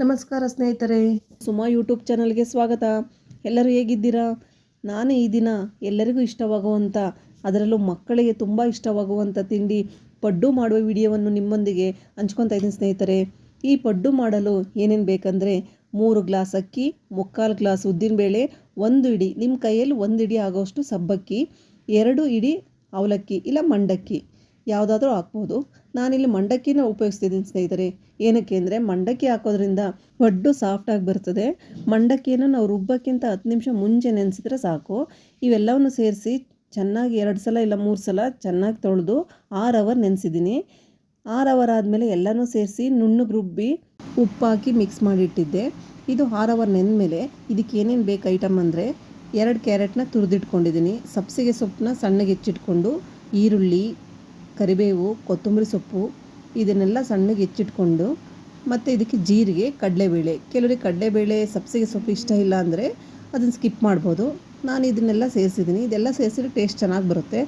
ನಮಸ್ಕಾರ ಸ್ನೇಹಿತರೆ. ಸುಮಾ ಯೂಟ್ಯೂಬ್ ಚಾನಲ್ಗೆ ಸ್ವಾಗತ. ಎಲ್ಲರೂ ಹೇಗಿದ್ದೀರಾ? ನಾನು ಈ ದಿನ ಎಲ್ಲರಿಗೂ ಇಷ್ಟವಾಗುವಂಥ ಅದರಲ್ಲೂ ಮಕ್ಕಳಿಗೆ ತುಂಬ ಇಷ್ಟವಾಗುವಂಥ ತಿಂಡಿ ಪಡ್ಡು ಮಾಡುವ ವಿಡಿಯೋವನ್ನು ನಿಮ್ಮೊಂದಿಗೆ ಹಂಚ್ಕೊತಾ ಇದ್ದೀನಿ ಸ್ನೇಹಿತರೆ. ಈ ಪಡ್ಡು ಮಾಡಲು ಏನೇನು ಬೇಕಂದರೆ, ಮೂರು ಗ್ಲಾಸ್ ಅಕ್ಕಿ, ಮುಕ್ಕಾಲು ಗ್ಲಾಸ್ ಉದ್ದಿನಬೇಳೆ, ಒಂದು ಇಡಿ ನಿಮ್ಮ ಕೈಯಲ್ಲಿ ಒಂದು ಇಡಿ ಆಗೋಷ್ಟು ಸಬ್ಬಕ್ಕಿ, ಎರಡು ಇಡಿ ಅವಲಕ್ಕಿ, ಇಲ್ಲ ಮಂಡಕ್ಕಿ. ಯಾವುದಾದ್ರೂ ಹಾಕ್ಬೋದು ನಾನಿಲ್ಲಿ ಮಂಡಕ್ಕಿನ ಉಪಯೋಗಿಸ್ತಿದ್ದೀನಿ ಸ್ನೇಹಿತರೆ. ಏನಕ್ಕೆ ಅಂದರೆ ಮಂಡಕ್ಕಿ ಹಾಕೋದ್ರಿಂದ ಪಡ್ಡು ಸಾಫ್ಟಾಗಿ ಬರ್ತದೆ. ಮಂಡಕ್ಕಿಯನ್ನು ನಾವು ರುಬ್ಬಕ್ಕಿಂತ ಹತ್ತು ನಿಮಿಷ ಮುಂಚೆ ನೆನೆಸಿದ್ರೆ ಸಾಕು. ಇವೆಲ್ಲವನ್ನು ಸೇರಿಸಿ ಚೆನ್ನಾಗಿ ಎರಡು ಸಲ ಇಲ್ಲ ಮೂರು ಸಲ ಚೆನ್ನಾಗಿ ತೊಳೆದು ಆರು ಅವರ್ ನೆನೆಸಿದ್ದೀನಿ. ಆರು ಅವರ್ ಆದಮೇಲೆ ಎಲ್ಲನೂ ಸೇರಿಸಿ ನುಣ್ಣಗೆ ರುಬ್ಬಿ ಉಪ್ಪಾಕಿ ಮಿಕ್ಸ್ ಮಾಡಿಟ್ಟಿದ್ದೆ. ಇದು ಆರು ಅವರ್ ನೆಂದಮೇಲೆ ಇದಕ್ಕೆ ಏನೇನು ಬೇಕು ಐಟಮ್ ಅಂದರೆ ಎರಡು ಕ್ಯಾರೆಟ್ನ ತುರಿದಿಟ್ಕೊಂಡಿದ್ದೀನಿ. ಸಬ್ಸಿಗೆ ಸೊಪ್ಪನ್ನ ಸಣ್ಣಗೆ ಹೆಚ್ಚಿಟ್ಕೊಂಡು ಈರುಳ್ಳಿ ಕರಿಬೇವು, ಕೊತ್ತಂಬರಿ ಸೊಪ್ಪು ಇದನ್ನೆಲ್ಲ ಸಣ್ಣಗೆ ಹೆಚ್ಚಿಟ್ಕೊಂಡು ಮತ್ತು ಇದಕ್ಕೆ ಜೀರಿಗೆ, ಕಡಲೆಬೇಳೆ. ಕೆಲವರಿಗೆ ಕಡಲೆಬೇಳೆ ಸಬ್ಸಿಗೆ ಸೊಪ್ಪು ಇಷ್ಟ ಇಲ್ಲ ಅಂದರೆ ಅದನ್ನು ಸ್ಕಿಪ್ ಮಾಡ್ಬೋದು. ನಾನು ಇದನ್ನೆಲ್ಲ ಸೇರಿಸಿದ್ದೀನಿ. ಇದೆಲ್ಲ ಸೇರಿಸಿದ್ರೆ ಟೇಸ್ಟ್ ಚೆನ್ನಾಗಿ ಬರುತ್ತೆ.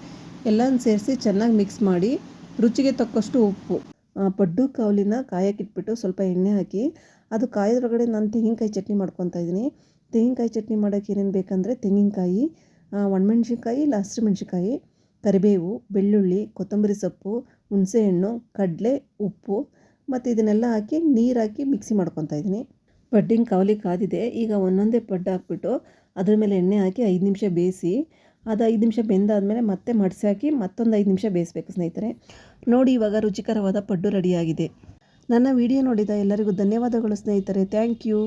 ಎಲ್ಲನೂ ಸೇರಿಸಿ ಚೆನ್ನಾಗಿ ಮಿಕ್ಸ್ ಮಾಡಿ ರುಚಿಗೆ ತಕ್ಕಷ್ಟು ಉಪ್ಪು ಪಡ್ಡು ಕಾವಲಿನ ಕಾಯಕ್ಕಿಟ್ಬಿಟ್ಟು ಸ್ವಲ್ಪ ಎಣ್ಣೆ ಹಾಕಿ ಅದು ಕಾಯೋದ್ರೊಳಗಡೆ ನಾನು ತೆಂಗಿನಕಾಯಿ ಚಟ್ನಿ ಮಾಡ್ಕೊತಾ ಇದ್ದೀನಿ. ತೆಂಗಿನಕಾಯಿ ಚಟ್ನಿ ಮಾಡೋಕ್ಕೆ ಏನೇನು ಬೇಕಂದರೆ ತೆಂಗಿನಕಾಯಿ ಒಣಮೆಣ್ಸಿನ್ಕಾಯಿ, ಇಲ್ಲ ಹಸಿರು ಮೆಣಸಿನ್ಕಾಯಿ ಕರಿಬೇವು, ಬೆಳ್ಳುಳ್ಳಿ, ಕೊತ್ತಂಬರಿ ಸೊಪ್ಪು, ಹುಣಸೆಹಣ್ಣು, ಕಡಲೆ, ಉಪ್ಪು ಮತ್ತು ಇದನ್ನೆಲ್ಲ ಹಾಕಿ ನೀರು ಹಾಕಿ ಮಿಕ್ಸಿ ಮಾಡ್ಕೊತಾ ಇದ್ದೀನಿ. ಪಡ್ಡಿನ ಕಾವಲಿ ಕಾದಿದೆ. ಈಗ ಒಂದೊಂದೇ ಪಡ್ಡು ಹಾಕ್ಬಿಟ್ಟು ಅದ್ರ ಮೇಲೆ ಎಣ್ಣೆ ಹಾಕಿ ಐದು ನಿಮಿಷ ಬೇಯಿಸಿ ಅದು ಐದು ನಿಮಿಷ ಬೆಂದಾದಮೇಲೆ ಮತ್ತೆ ಮಡಿಸಿ ಹಾಕಿ ಮತ್ತೊಂದು ಐದು ನಿಮಿಷ ಬೇಯಿಸ್ಬೇಕು ಸ್ನೇಹಿತರೆ. ನೋಡಿ ಇವಾಗ ರುಚಿಕರವಾದ ಪಡ್ಡು ರೆಡಿಯಾಗಿದೆ ನನ್ನ ವಿಡಿಯೋ ನೋಡಿದ ಎಲ್ಲರಿಗೂ ಧನ್ಯವಾದಗಳು ಸ್ನೇಹಿತರೆ. Thank you.